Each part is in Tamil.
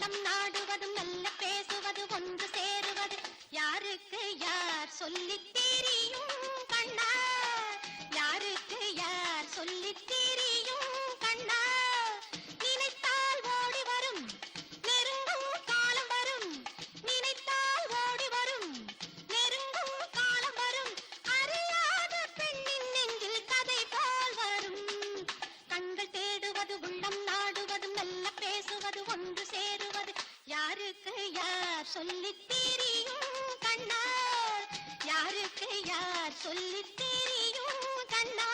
ஆட்டம் நாடுவதும் நல்ல யாருக்கு யார் சொல்லி தெரியும் கண்ணா? யாருக்கு யார் சொல்லி தெரியும் கண்ணா?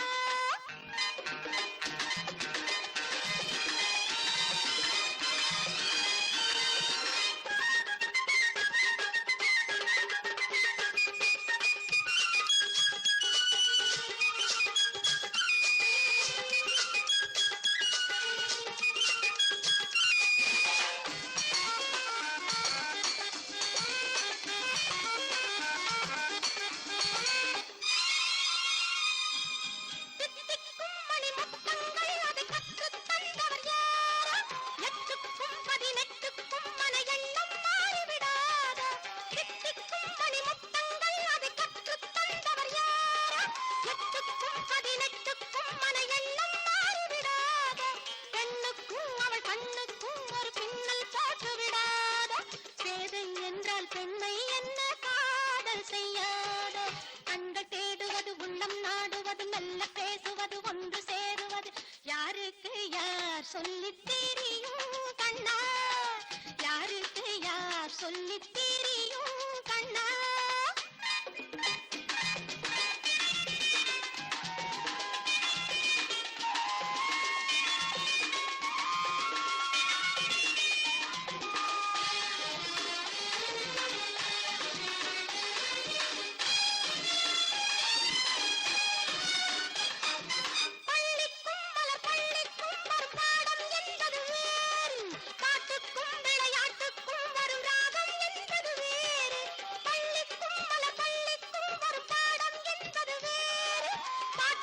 தவறுகள் செய்யாதே. கண்கள் தேடுவது உள்ளம் நாடுவது மெல்ல பேசுவது ஒன்று சேருவது. யாருக்கு யார் சொல்லி தெரியும் கண்ணா? யாருக்கு யார் சொல்லி தெரியும் கண்ணா?